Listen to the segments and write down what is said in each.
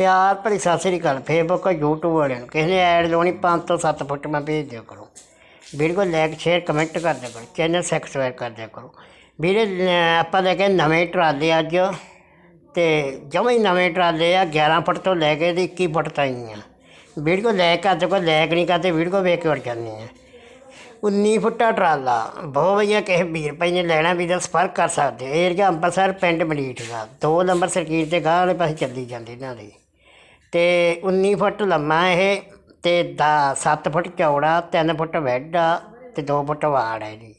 ਪਿਆਰ ਭਰੀ ਸਤਿ ਸ੍ਰੀ ਅਕਾਲ। Facebook YouTube ਵਾਲਿਆਂ ਨੂੰ ਕਿਸੇ ਨੇ ਐਡ ਲਾਉਣੀ 5 ਤੋਂ 7 ਫੁੱਟ ਮੈਂ ਭੇਜ ਦਿਓ ਕਰੋ। ਵੀਡੀਓ ਲਾਈਕ ਸ਼ੇਅਰ ਕਮੈਂਟ ਕਰ ਦਿਆ ਕਰੋ। ਚੈਨਲ ਸਬਸਕ੍ਰਾਈਬ ਕਰ ਦਿਆ ਕਰੋ। ਵੀਰੇ ਲ- ਆਪਾਂ ਲੈ ਕੇ ਨਵੇਂ ਟਰਾਲੇ ਅੱਜ। ਤੇ ਜਮਾਂ ਨਵੇਂ ਟਰਾਲੇ ਆ 11 ਫੁੱਟ ਤੋਂ ਲੈ ਕੇ ਤੇ 21 ਫੁੱਟ ਤਾਈਂ ਆ। ਵੀਡੀਓ ਲਾਈਕ ਕਰਦੇ ਕੋਈ ਲਾਈਕ ਨਹੀਂ ਕਰਦੇ, ਵੀਡੀਓ ਵੇਖ ਕੇ ਵੜ ਜਾਂਦੇ ਆ। 19 ਫੁੱਟਾ ਟਰਾਲਾ। ਬਹੁਤ ਵਧੀਆ, ਕਿਸੇ ਵੀਰ ਭਾਈ ਨੇ ਲੈਣਾ ਵੀ ਦਾ ਸੰਪਰਕ ਕਰ ਸਕਦੇ ਏਰੀਆ ਅੰਮ੍ਰਿਤਸਰ ਪਿੰਡ ਮਲੀਠ ਦਾ ਦੋ ਨੰਬਰ ਸਰਕੀਟ 'ਤੇ ਗਾਹ ਵਾਲੇ ਪਾਸੇ ਚੱਲੀ ਜਾਂਦੀ ਇਹਨਾਂ ਦੀ। ਅਤੇ ਉੱਨੀ ਫੁੱਟ ਲੰਮਾ ਇਹ ਤੇ 7 ਫੁੱਟ ਚੌੜਾ, ਤਿੰਨ ਫੁੱਟ ਬੈੱਡ ਆ ਅਤੇ ਦੋ ਫੁੱਟ ਵਾੜ ਹੈ ਜੀ।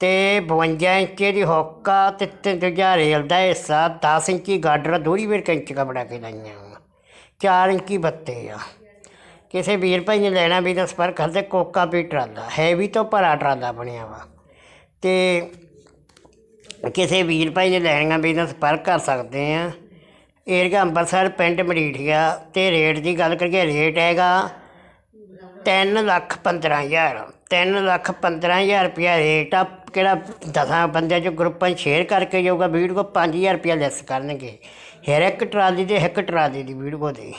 ਤੇ 52 ਇੰਚ ਦੀ ਹੋਕਾ ਅਤੇ ਤੇ ਦੂਜਾ ਰੇਲ ਦਾ ਹਿੱਸਾ, ਦਸ ਇੰਚੀ ਗਾਡਰ ਦੂਰੀ ਵੇਰ ਕੰਚ ਕਾ ਬਣਾ ਕੇ ਲਾਈਆਂ ਵਾ। ਚਾਰ ਇੰਚੀ ਬੱਤੇ ਆ। ਕਿਸੇ ਵੀਰ ਭਾਈ ਨੇ ਲੈਣਾ ਵੀ ਤਾਂ ਸੰਪਰਕ ਕਰਦੇ ਕੋਕਾ ਵੀ ਟਰਾਲਾ, ਹੈਵੀ ਤੋਂ ਭਰਾ ਟਰਾਲਾ ਬਣਿਆ ਵਾ। ਅਤੇ ਕਿਸੇ ਵੀਰ ਭਾਈ ਨੇ ਲੈਣੀਆਂ ਵੀ ਤਾਂ ਸੰਪਰਕ ਕਰ ਸਕਦੇ ਆ। ਏਰੀਆ ਅੰਮ੍ਰਿਤਸਰ ਪਿੰਡ ਮਰੀਠੀਆ ਅਤੇ ਰੇਟ ਦੀ ਗੱਲ ਕਰੀਏ, ਰੇਟ ਹੈਗਾ ਤਿੰਨ ਲੱਖ ਪੰਦਰਾਂ ਹਜ਼ਾਰ। ਤਿੰਨ ਲੱਖ ਪੰਦਰਾਂ ਹਜ਼ਾਰ ਰੁਪਇਆ ਰੇਟ ਆ, ਕਿਹੜਾ ਦਸਾਂ ਬੰਦਿਆਂ ਚ ਗਰੁੱਪਾਂ 'ਚ ਸ਼ੇਅਰ ਕਰਕੇ ਜਾਊਗਾ, ਵੀਡੀਓ 5000 ਰੁਪਇਆ ਲੈਸ ਕਰਨਗੇ। ਹਰ ਇੱਕ ਟਰਾਲੀ ਦੇ, ਇੱਕ ਟਰਾਲੀ ਦੀ ਵੀਡੀਓ ਦੇ।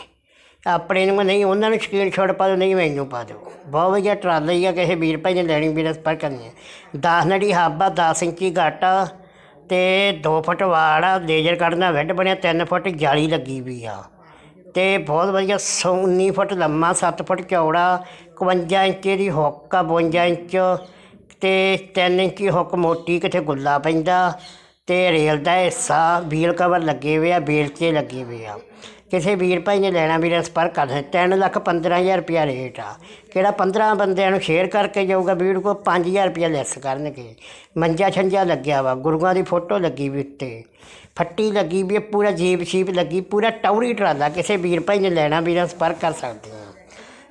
ਆਪਣੇ ਨੂੰ ਨਹੀਂ, ਉਹਨਾਂ ਨੂੰ ਸਕਰੀਨਸ਼ਾਟ ਪਾ ਦਿਓ, ਨਹੀਂ ਮੈਨੂੰ ਪਾ ਦਿਓ। ਬਹੁਤ ਵਧੀਆ ਟਰਾਲੀ ਆ, ਕਿਸੇ ਵੀਰ ਭਾਈ ਨੇ ਲੈਣੀ, ਵੀਰ ਪਰ ਕਰਨੀ ਹੈ। 10 ਨੜੀ ਹਾਬਾ 10 ਇੰਚੀ ਗਾਟਾ ਤੇ 2 ਫੁੱਟ ਵਾੜ ਆ ਲੇਜ਼ਰ ਕੱਢਣਾ ਵੈੱਡ ਬਣਿਆ 3 ਫੁੱਟ ਜਾਲੀ ਲੱਗੀ ਵੀ ਆ। ਤੇ ਬਹੁਤ ਵਧੀਆ 19 ਫੁੱਟ ਲੰਮਾ 7 ਫੁੱਟ ਚੌੜਾ 51 ਇੰਚ ਦੀ ਹੁੱਕ ਆ 52 ਇੰਚ। ਤੇ 3 ਇੰਚ ਹੁੱਕ ਮੋਟੀ ਕਿਤੇ ਗੁੱਲਾ ਪੈਂਦਾ। ਤੇ ਰੇਲ ਦਾ ਹਿੱਸਾ, ਵੀਲ ਕਵਰ ਲੱਗੇ ਹੋਏ ਆ, ਬੇਲਚੇ ਲੱਗੇ ਹੋਏ ਆ। ਕਿਸੇ ਵੀਰ ਭਾਈ ਨੇ ਲੈਣਾ ਵੀਰ ਸੰਪਰਕ ਕਰ ਸਕਦੇ ਤਿੰਨ ਲੱਖ 15000 ਰੁਪਿਆ ਰੇਟ ਆ। ਕਿਹੜਾ 15 ਬੰਦਿਆਂ ਨੂੰ ਸ਼ੇਅਰ ਕਰਕੇ ਜਾਊਗਾ ਵੀਡੀਓ ਕੋ 5000 ਰੁਪਿਆ ਲੈਸ ਕਰਨਗੇ। ਮੰਜਾ ਛੰਜਾ ਲੱਗਿਆ ਵਾ, ਗੁਰੂਆਂ ਦੀ ਫੋਟੋ ਲੱਗੀ ਵੀ ਉੱਤੇ। ਫੱਟੀ ਲੱਗੀ ਵੀ ਪੂਰਾ ਜੀਬ ਸ਼ੀਪ ਲੱਗੀ, ਪੂਰਾ ਟੌਰੀ ਟਰਾਲਾ ਕਿਸੇ ਵੀਰ ਭਾਈ ਨੇ ਲੈਣਾ ਵੀਰ ਸੰਪਰਕ ਕਰ ਸਕਦੇ ਆ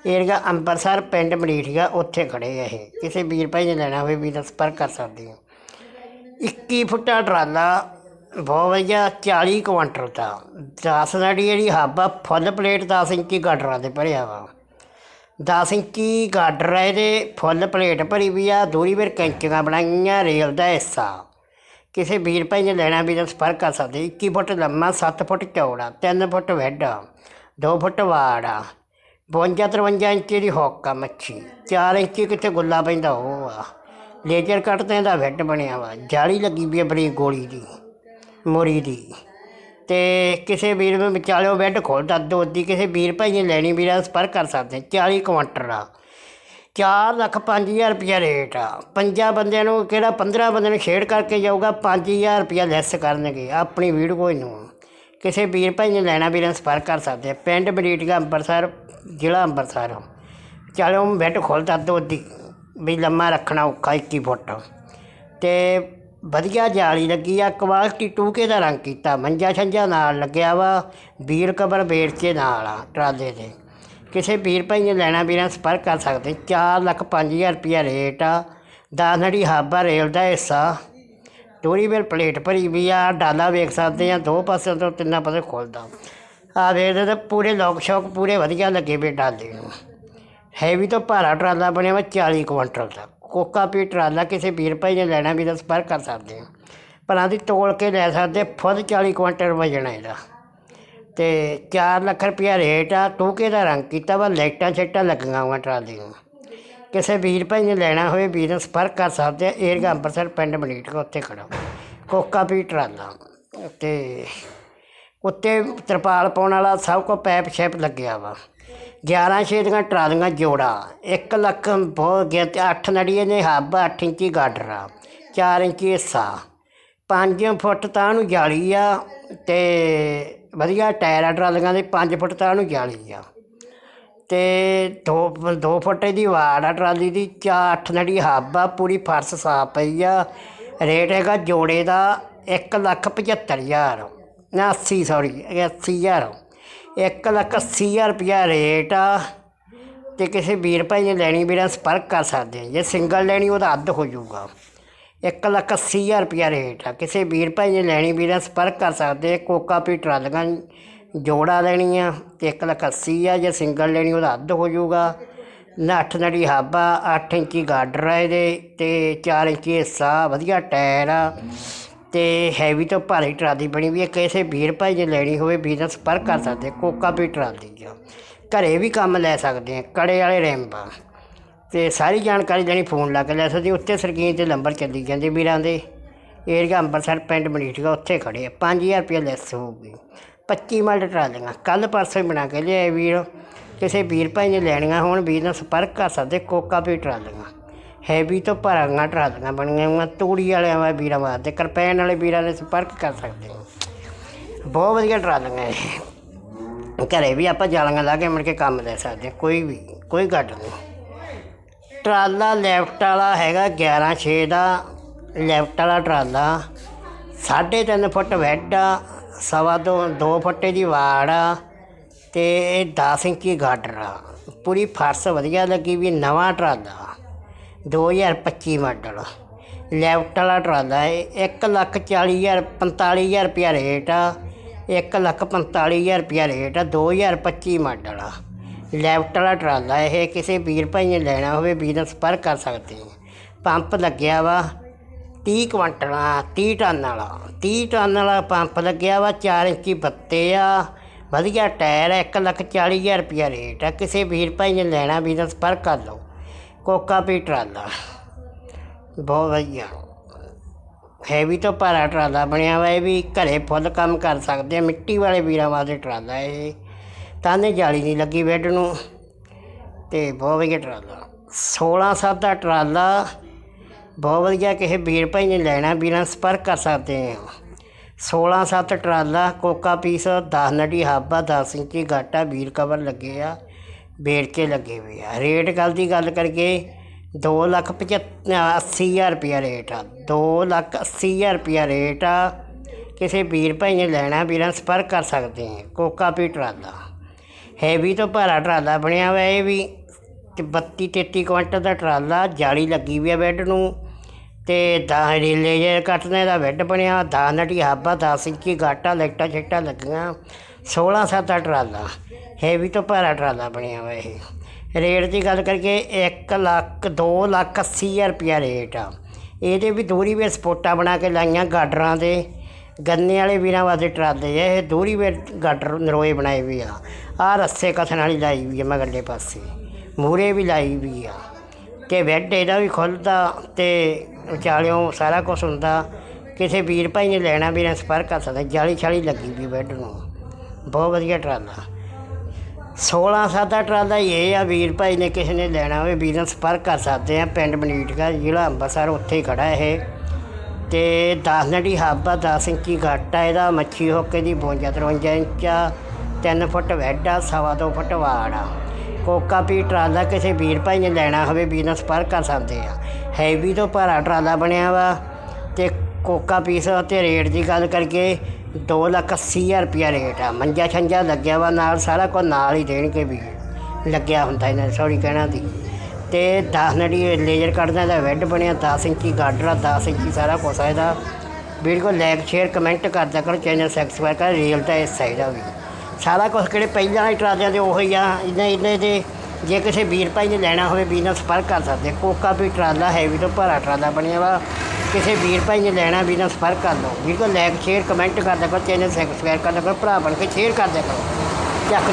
ਏਰੀਆ ਅੰਮ੍ਰਿਤਸਰ ਪਿੰਡ ਮਲੀਠੀਆ, ਉੱਥੇ ਖੜੇ ਆ ਇਹ। ਕਿਸੇ ਵੀਰ ਭਾਈ ਨੇ ਲੈਣਾ ਹੋਵੇ ਵੀਰ ਸੰਪਰਕ ਕਰ ਸਕਦੇ ਆ 21 ਫੁੱਟਾ ਟਰਾਲਾ ਬਹੁਤ ਵਧੀਆ 40 ਕੁਆਂਟਲ ਦਾ 10 ਸਾਡੀ ਜਿਹੜੀ ਹੱਬ ਆ, ਫੁੱਲ ਪਲੇਟ 10 ਇੰਚੀ ਗਾਡਰਾਂ 'ਤੇ ਭਰਿਆ ਵਾ। 10 ਇੰਚੀ ਗਾਡਰ ਹੈ ਇਹਦੇ, ਫੁੱਲ ਪਲੇਟ ਭਰੀ ਵੀ ਆ, ਦੂਰੀ ਵੇਰ ਕੈਂਚੀਆਂ ਬਣਾਈਆਂ, ਰੇਲ ਦਾ ਹਿੱਸਾ। ਕਿਸੇ ਵੀਰ ਭਾਈ ਨੇ ਲੈਣਾ ਵੀ ਤਾਂ ਸੰਪਰਕ ਕਰ ਸਕਦੇ 21 ਫੁੱਟ ਲੰਮਾ 7 ਫੁੱਟ ਚੌੜਾ 3 ਫੁੱਟ ਵੈਡ 2 ਫੁੱਟ ਵਾੜ ਆ। 52 53 ਇੰਚੀ ਦੀ ਹੁੱਕ ਆ ਮੱਛੀ। 4 ਇੰਚੀ ਕਿਤੇ ਗੁੱਲਾ ਪੈਂਦਾ ਉਹ ਆ। ਲੇਜ਼ਰ ਕੱਟਦੇ ਦਾ ਇਹਦਾ ਬਣਿਆ ਵਾ। ਜਾਲੀ ਲੱਗੀ ਵੀ ਆ ਬੜੀ ਗੋਲੀ ਦੀ। ਮੋਰੀ ਦੀ। ਤੇ ਕਿਸੇ ਵੀਰ ਨੂੰ ਵਿਚਾਲਿਓ ਬੈੱਡ ਖੋਲਦਾ ਦੋਦੀ ਕਿਸੇ ਵੀਰ ਭਾਈ ਨੇ ਲੈਣੀ ਵੀਰਾਂ ਸੰਪਰਕ ਕਰ ਸਕਦੇ 40 ਕੁਆਂਟਲ ਆ 4 ਲੱਖ 5000 ਰੁਪਇਆ ਰੇਟ ਆ। ਪੰਜਾਂ ਬੰਦਿਆਂ ਨੂੰ ਕਿਹੜਾ 15 ਬੰਦਿਆਂ ਨੂੰ ਸ਼ੇਅਰ ਕਰਕੇ ਜਾਊਗਾ 5000 ਰੁਪਇਆ ਲੈਸ ਕਰਨਗੇ ਆਪਣੀ ਵੀਡੀਓ ਨੂੰ। ਕਿਸੇ ਵੀਰ ਭਾਈ ਨੇ ਲੈਣਾ ਵੀਰਾਂ ਸੰਪਰਕ ਕਰ ਸਕਦੇ ਪਿੰਡ ਬਰੀਟਗਾ ਅੰਬਰਸਰ, ਜ਼ਿਲ੍ਹਾ ਅੰਮ੍ਰਿਤਸਰ ਚਲੋ ਬੈੱਡ ਖੋਲਦਾ ਦੋਦੀ ਵੀ ਲੰਮਾ ਰੱਖਣਾ ਔਖਾ 21 ਫੁੱਟ। ਤੇ ਵਧੀਆ ਜਾਲੀ ਲੱਗੀ ਆ ਕੁਆਲਿਟੀ ਟੂਕੇ ਦਾ ਰੰਗ ਕੀਤਾ, ਮੰਜਾ ਛੰਜਾ ਨਾਲ ਲੱਗਿਆ ਵਾ ਵੀਰ ਕਬਰ ਵੇਰਚੇ ਨਾਲ ਆ, ਟਰਾਲੇ ਦੇ। ਕਿਸੇ ਵੀਰ ਭਾਈ ਨੇ ਲੈਣਾ, ਵੀਰਾਂ ਸੰਪਰਕ ਕਰ ਸਕਦੇ, ਚਾਰ ਲੱਖ ਪੰਜ ਹਜ਼ਾਰ ਰੁਪਇਆ ਰੇਟ ਆ, ਦਾਨੜੀ ਹਾਬਾ ਰੇਲ ਦਾ ਹਿੱਸਾ। ਦੋਰੀ ਵੇਲ ਪਲੇਟ ਭਰੀ ਵੀ ਆ, ਡਾਲਾ ਵੇਖ ਸਕਦੇ ਆ, ਦੋ ਪਾਸੇ ਤੋਂ ਤਿੰਨਾਂ ਪਾਸੇ ਖੁੱਲਦਾ। ਆ ਵੇਖਦੇ ਤੇ ਪੂਰੇ ਲੋਕ ਸ਼ੌਕ ਪੂਰੇ ਵਧੀਆ ਲੱਗੇ ਵੇ ਡਾਲੇ ਨੂੰ। ਹੈਵੀ ਤੋਂ ਭਾਰਾ ਟਰਾਲਾ ਬਣਿਆ ਵਾ 40 ਕੁਇੰਟਲ ਦਾ। ਕੋਕਾ ਪੀ ਟਰਾਲਾ ਕਿਸੇ ਵੀਰ ਭਾਈ ਨੇ ਲੈਣਾ ਵੀ ਤਾਂ ਸੰਪਰਕ ਕਰ ਸਕਦੇ ਆ ਭਲਾ ਦੀ ਤੋਲ ਕੇ ਲੈ ਸਕਦੇ, ਫੁੱਲ 40 ਕੁਇੰਟਲ ਵਜਣਾ ਇਹਦਾ। ਤੇ 4 ਲੱਖ ਰੁਪਇਆ ਰੇਟ ਆ, ਤੂੰ ਕਿਹਦਾ ਰੰਗ ਕੀਤਾ ਵਾ? ਲਾਈਟਾਂ ਛੇਟਾਂ ਲੱਗੀਆਂ ਹੋਈਆਂ ਟਰਾਲੀ ਨੂੰ। ਕਿਸੇ ਵੀਰ ਭਾਈ ਨੇ ਲੈਣਾ ਹੋਵੇ, ਵੀਰ ਨਾਲ ਸੰਪਰਕ ਕਰ ਸਕਦੇ ਆ। ਏਰਗਾ ਅੰਮ੍ਰਿਤਸਰ ਪਿੰਡ ਮਨੀਟ ਉੱਥੇ ਖੜਾ ਕੋਕਾ ਪੀ ਟਰਾਲਾ। ਤੇ ਉੱਤੇ ਤਰਪਾਲ ਪਾਉਣ ਵਾਲਾ ਸਭ ਕੋ ਪੈਪ ਸ਼ੈਪ ਲੱਗਿਆ ਵਾ। 11 ਛੇਦੀਆਂ ਟਰਾਲੀਆਂ ਜੋੜਾ। 1 ਲੱਖ ਬਹੁਤ ਗਿਆ ਤੇ 8 ਨੜੀਏ ਨੇ ਹੱਬ 8 ਇੰਚੀ ਗਾਡਰ ਆ 4 ਇੰਚੀ ਹਿੱਸਾ। 5 ਫੁੱਟ ਤਾਂ ਨੂੰ ਜਾਲੀ ਆ ਤੇ ਵਧੀਆ ਟਾਇਰ ਆ ਟਰਾਲੀਆਂ ਦੇ 5 ਫੁੱਟ ਤਾਂ ਨੂੰ ਜਾਲੀ ਆ। ਤੇ 2 2 ਫੁੱਟ ਦੀ ਵਾੜ ਆ ਟਰਾਲੀ ਦੀ 4 8 ਨੜੀ ਹੱਬ ਆ, ਪੂਰੀ ਫਰਸ਼ ਸਾਫ਼ ਪਈ ਆ। ਰੇਟ ਹੈਗਾ ਜੋੜੇ ਦਾ 1 ਲੱਖ 75000 ਨਾ 80 ਸੌਰੀ 80000 ਇੱਕ ਲੱਖ ਅੱਸੀ ਹਜ਼ਾਰ ਰੁਪਈਆ ਰੇਟ ਆ ਅਤੇ ਕਿਸੇ ਵੀਰ ਭਾਈ ਨੇ ਲੈਣੀ, ਵੀਰਾਂ ਸੰਪਰਕ ਕਰ ਸਕਦੇ ਆ। ਜੇ ਸਿੰਗਲ ਲੈਣੀ ਉਹਦਾ ਅੱਧ ਹੋ ਜਾਊਗਾ। ਇੱਕ ਲੱਖ ਅੱਸੀ ਹਜ਼ਾਰ ਰੁਪਈਆ ਰੇਟ ਆ। ਕਿਸੇ ਵੀਰ ਭਾਈ ਨੇ ਲੈਣੀ, ਵੀਰਾਂ ਸੰਪਰਕ ਕਰ ਸਕਦੇ ਕੋਕਾ ਪੀ ਟਰਾਲੀਆਂ ਜੋੜਾ ਲੈਣੀ ਆ ਤੇ ਇੱਕ ਲੱਖ ਅੱਸੀ ਆ ਜੇ ਸਿੰਗਲ ਲੈਣੀ ਉਹਦਾ ਅੱਧ ਹੋ ਜਾਊਗਾ। ਨੱਠ ਨੜੀ ਹਾਬਾ 8 ਇੰਚੀ ਗਾਡਰ ਆ ਇਹਦੇ ਤੇ 4 ਇੰਚੀ ਹਿੱਸਾ, ਵਧੀਆ ਟਾਇਰ ਆ। ਤੇ ਹੈਵੀ ਤੋਂ ਭਾਰੀ ਟਰਾਲੀ ਬਣੀ ਵੀ ਹੈ। ਕਿਸੇ ਵੀਰ ਭਾਈ ਨੇ ਲੈਣੀ ਹੋਵੇ ਬਿਜ਼ਨਸ ਪਰ ਕਰ ਸਕਦੇ ਕੋਕਾ ਵੀ ਟਰਾਲੀ ਆ। ਘਰੇ ਵੀ ਕੰਮ ਲੈ ਸਕਦੇ ਆ ਕੜੇ ਵਾਲੇ ਰੈਂਪਾ ਤੇ ਸਾਰੀ ਜਾਣਕਾਰੀ ਦੇਣੀ, ਫੋਨ ਲਾ ਕੇ ਲੈ ਸਕਦੇ ਉੱਤੇ ਸਕਰੀਨ ਤੇ ਨੰਬਰ ਚੱਲੀ ਜਾਂਦੇ ਵੀਰਾਂ ਦੇ। ਏਰੀਆ ਅੰਮ੍ਰਿਤਸਰ ਪਿੰਡ ਮਨੀਠਗਾ ਉੱਥੇ ਖੜੇ ਆ। 5000 ਰੁਪਏ ਲੈਸ ਹੋਊਗੀ। 25 ਮਿੰਟ ਟਰਾਲੀਆਂ। ਕੱਲ ਪਰਸੋਂ ਹੀ ਬਣਾ ਕੇ ਲਿਆਏ ਵੀਰ। ਕਿਸੇ ਵੀਰ ਭਾਈ ਨੇ ਲੈਣੀਆਂ ਹੋਣ, ਵੀਰ ਨਾਲ ਸੰਪਰਕ ਕਰ ਸਕਦੇ ਕੋਕਾ ਵੀ ਟਰਾਲੀਆਂ। ਹੈਵੀ ਤੋਂ ਭਰਾਂਗਾ ਟਰਾਲੀਆਂ ਬਣੀਆਂ ਹੋਈਆਂ ਤੂੜੀ ਵਾਲਿਆਂ ਵਾ ਵੀਰਾਂ ਵਾਸਤੇ ਕਰਪੈਨ ਵਾਲੇ ਵੀਰਾਂ ਨੇ ਸੰਪਰਕ ਕਰ ਸਕਦੇ ਹੋ। ਬਹੁਤ ਵਧੀਆ ਟਰਾਲੀਆਂ ਇਹ। ਘਰੇ ਵੀ ਆਪਾਂ ਜਾਲੀਆਂ ਲਾ ਕੇ ਮੁੜ ਕੇ ਕੰਮ ਲੈ ਸਕਦੇ ਹਾਂ, ਕੋਈ ਵੀ ਕੋਈ ਘੱਟ ਨਹੀਂ। ਟਰਾਲਾ ਲੈਫਟ ਵਾਲਾ ਹੈਗਾ 11 6 ਦਾ ਲੈਫਟ ਵਾਲਾ ਟਰਾਲਾ 3.5 ਫੁੱਟ ਵੈਡ ਆ ਸਵਾ ਦੋ 2 ਫੁੱਟੇ ਦੀ ਵਾੜ ਆ ਤੇ ਇਹ 10 ਇੰਚੀ ਗਾਡਰ ਆ। ਪੂਰੀ ਫਰਸ ਵਧੀਆ ਲੱਗੀ ਵੀ ਨਵਾਂ ਟਰਾਲਾ। 2025 ਮਾਡਲ। ਲੈਫਟ ਵਾਲਾ ਟਰਾਲਾ ਹੈ 1 ਲੱਖ 40 ਹਜ਼ਾਰ 45000 ਰੁਪਿਆ ਰੇਟ ਆ। 1 ਲੱਖ 45000 ਰੁਪਿਆ ਰੇਟ ਆ 2025 ਮਾਡਲ ਆ। ਲੈਫਟ ਵਾਲਾ ਟਰਾਲਾ ਇਹ, ਕਿਸੇ ਵੀਰ ਭਾਈ ਨੇ ਲੈਣਾ ਹੋਵੇ, ਵੀਰ ਸੰਪਰਕ ਕਰ ਸਕਦੇ ਆ। ਪੰਪ ਲੱਗਿਆ ਵਾ 30 ਕੁਆਂਟਲਾਂ 30 ਟਨ ਵਾਲਾ। 30 ਟਨ ਵਾਲਾ ਪੰਪ ਲੱਗਿਆ ਵਾ 4 ਇੰਚੀ ਬੱਤੇ ਆ। ਵਧੀਆ ਟਾਇਰ ਹੈ 1 ਲੱਖ 40 ਹਜ਼ਾਰ ਰੁਪਿਆ ਰੇਟ ਆ। ਕਿਸੇ ਵੀਰ ਭਾਈ ਨੇ ਲੈਣਾ, ਵੀਰ ਸੰਪਰਕ ਕਰ ਲਓ। ਕੋਕਾ ਪੀ ਟਰਾਲਾ ਬਹੁਤ ਵਧੀਆ। ਹੈਵੀ ਤੋਂ ਭਾਰਾ ਟਰਾਲਾ ਬਣਿਆ ਵਾ, ਇਹ ਵੀ ਘਰੇ ਫੁੱਲ ਕੰਮ ਕਰ ਸਕਦੇ ਆ, ਮਿੱਟੀ ਵਾਲੇ ਵੀਰਾਂ ਵਾਸਤੇ ਟਰਾਲਾ ਇਹ। ਤਾਨੇ ਜਾਲੀ ਨਹੀਂ ਲੱਗੀ ਬੈੱਡ ਨੂੰ। ਤੇ ਬਹੁਤ ਵਧੀਆ ਟਰਾਲਾ। 16 ਸੱਤ ਦਾ ਟਰਾਲਾ, ਬਹੁਤ ਵਧੀਆ ਕਿਸੇ ਵੀਰ ਭਾਈ ਨੇ ਲੈਣਾ, ਵੀਰਾਂ ਸੰਪਰਕ ਕਰ ਸਕਦੇ ਆ। 16 ਸੱਤ ਟਰਾਲਾ, ਕੋਕਾ ਪੀਸ 10 ਨਟੀ ਹਾਬਾ 10 ਇੰਚੀ ਗਾਟਾ ਵੀਰ ਕਵਰ ਲੱਗੇ ਆ। ਵੇਰਕੇ ਲੱਗੇ ਹੋਏ ਆ। ਰੇਟ ਗੱਲ ਦੀ ਗੱਲ ਕਰੀਏ, ਦੋ ਲੱਖ 85 ਹਜ਼ਾਰ ਰੁਪਈਆ ਰੇਟ ਆ। ਦੋ ਲੱਖ 80 ਹਜ਼ਾਰ ਰੁਪਈਆ ਰੇਟ ਆ। ਕਿਸੇ ਵੀਰ ਭਾਈ ਨੇ ਲੈਣਾ, ਵੀਰਾਂ ਸੰਪਰਕ ਕਰ ਸਕਦੇ ਹੈ ਕੋਕਾ ਪੀ ਟਰਾਲਾ। ਹੈਵੀ ਤੋਂ ਭਾਰਾ ਟਰਾਲਾ ਬਣਿਆ ਹੋਇਆ ਇਹ ਵੀ। ਤੇ 32 33 ਕੁਇੰਟਲ ਦਾ ਟਰਾਲਾ, ਜਾਲੀ ਲੱਗੀ ਵੀ ਆ ਬੈੱਡ ਨੂੰ। ਤੇ ਦਾ ਰੇਲੇ ਜੇ ਕੱਟਣੇ ਦਾ ਬੈੱਡ ਬਣਿਆ ਦਾ ਨਟੀ ਹਾਬਾ 10 ਇੰਚੀ ਗਾਟਾ, ਲਾਈਟਾਂ ਛਿੱਟਾਂ ਲੱਗੀਆਂ। 16 ਸੱਤ ਦਾ ਟਰਾਲਾ। ਹੈਵੀ ਤੋਂ ਭਾਰਾ ਟਰਾਲਾ ਬਣਿਆ ਹੋਇਆ ਇਹ। ਰੇਟ ਦੀ ਗੱਲ ਕਰਕੇ 1 ਲੱਖ 2 ਲੱਖ 80 ਹਜ਼ਾਰ ਰੁਪਿਆ ਰੇਟ ਆ। ਇਹਦੇ ਵੀ ਦੂਰੀ ਵੇਰ ਸਪੋਟਾਂ ਬਣਾ ਕੇ ਲਾਈਆਂ ਗਾਡਰਾਂ ਦੇ। ਗੰਨੇ ਵਾਲੇ ਵੀਰਾਂ ਵਾਸਤੇ ਟਰਾਲੇ ਆ। ਇਹ ਦੂਰੀ ਵੇਰ ਗਾਡਰ ਨਰੋਏ ਬਣਾਏ ਵੀ ਆ। ਆ ਰੱਸੇ ਕਥਨ ਵਾਲੀ ਲਾਈ ਵੀ ਆ ਮਗਰਲੇ ਪਾਸੇ। ਮੂਰੇ ਵੀ ਲਾਈ ਵੀ ਆ। ਤੇ ਬੈੱਡ ਇਹਦਾ ਵੀ ਖੁੱਲਦਾ ਤੇ ਵਿਚਾਲਿਓਂ ਸਾਰਾ ਕੁਝ ਹੁੰਦਾ। ਕਿਸੇ ਵੀਰ ਭਾਈ ਨੇ ਲੈਣਾ ਵੀ ਵੀਰਾਂ ਸੰਪਰਕ ਕਰ ਸਕਦਾ। ਜਾਲੀ ਛਾਲੀ ਲੱਗੀ ਵੀ ਬੈੱਡ ਨੂੰ। ਬਹੁਤ ਵਧੀਆ ਟਰਾਲਾ। 16 ਸਾਦਾ ਟਰਾਲਾ ਇਹ ਆ ਵੀਰ ਭਾਈ ਨੇ ਕਿਸੇ ਨੇ ਲੈਣਾ ਹੋਵੇ, ਵੀਰਾਂ ਸੰਪਰਕ ਕਰ ਸਕਦੇ ਆ, ਪਿੰਡ ਬਨੀਟਕਾ ਜ਼ਿਲ੍ਹਾ ਅੰਮ੍ਰਿਤਸਰ ਉੱਥੇ ਹੀ ਖੜਾ ਇਹ। ਤੇ 10 ਹੱਬ ਆ 10 ਇੰਚੀ ਘੱਟ ਆ ਇਹਦਾ, ਮੱਛੀ ਹੋਕੇ ਦੀ 52 53 ਇੰਚ ਆ 3 ਫੁੱਟ ਵੈਡ ਆ, ਸਵਾ ਦੋ ਫੁੱਟ ਵਾੜ ਆ। ਕੋਕਾ ਪੀ ਟਰਾਲਾ ਕਿਸੇ ਵੀਰ ਭਾਈ ਨੇ ਲੈਣਾ ਹੋਵੇ, ਵੀਰ ਨਾਲ ਸੰਪਰਕ ਕਰ ਸਕਦੇ ਆ। ਹੈਵੀ ਤੋਂ ਭਾਰਾ ਟਰਾਲਾ ਬਣਿਆ ਵਾ, ਤੇ ਕੋਕਾ ਪੀਸ ਤੇ ਰੇਟ ਦੀ ਗੱਲ ਕਰਕੇ 2 ਲੱਖ 80 ਹਜ਼ਾਰ ਰੁਪਿਆ ਰੇਟ ਆ। ਮੰਜਾ ਛੰਜਾ ਲੱਗਿਆ ਵਾ, ਨਾਲ ਸਾਰਾ ਕੁਝ ਨਾਲ ਹੀ ਦੇਣਗੇ ਵੀ। ਲੱਗਿਆ ਹੁੰਦਾ ਇਹਨਾਂ ਨੇ ਸੌਰੀ ਕਹਿਣਾ ਦੀ। ਤੇ 10 ਨੜੀ ਲੇਜ਼ਰ ਕੱਢਦਾ ਦਾ ਵੈੱਡ ਬਣਿਆ 10 ਇੰਚੀ ਗਾਡਰ ਆ 10 ਇੰਚੀ ਸਾਰਾ ਕੁਛ ਆ ਇਹਦਾ। ਵੀਡੀਓ ਲਾਈਕ, ਸ਼ੇਅਰ, ਕਮੈਂਟ ਕਰਦਾ ਕਰੋ, ਚੈਨਲ ਸਬਸਕ੍ਰਾਈਬ ਕਰ ਰੀਲ ਤਾਂ ਇਸ ਸਾਈਡ ਆ ਵੀ। ਸਾਰਾ ਕੁਛ ਕਿਹੜੇ ਪਹਿਲਾਂ ਵਾਲੇ ਟਰਾਲਿਆਂ ਦੇ ਉਹੀ ਆ ਇਹਨਾਂ ਇਹਨਾਂ ਦੇ। ਜੇ ਕਿਸੇ ਵੀਰ ਭਾਈ ਨੇ ਲੈਣਾ ਹੋਵੇ, ਵੀਰ ਨਾਲ ਸੰਪਰਕ ਕਰ ਸਕਦੇ ਕੋਕਾ ਵੀ ਟਰਾਲਾ ਹੈਵੀ ਤੋਂ ਭਰਾ ਟਰਾਲਾ ਬਣਿਆ ਵਾ। ਕਿਸੇ ਵੀਰ ਭਾਈ ਨੇ ਲੈਣਾ, ਵੀਰ ਨਾਲ ਸੰਪਰਕ ਕਰ ਲਓ। ਵੀਰ ਵੀਡੀਓ ਲਾਈਕ ਸ਼ੇਅਰ ਕਮੈਂਟ ਕਰਦਾ ਕਰੋ ਚੈਨਲ ਸਬਸਕ੍ਰਾਈਬ ਕਰਦਾ ਕਰੋ, ਭਰਾ ਬਣ ਕੇ ਸ਼ੇਅਰ ਕਰਦਾ ਕਰੋ। ਚੱਕ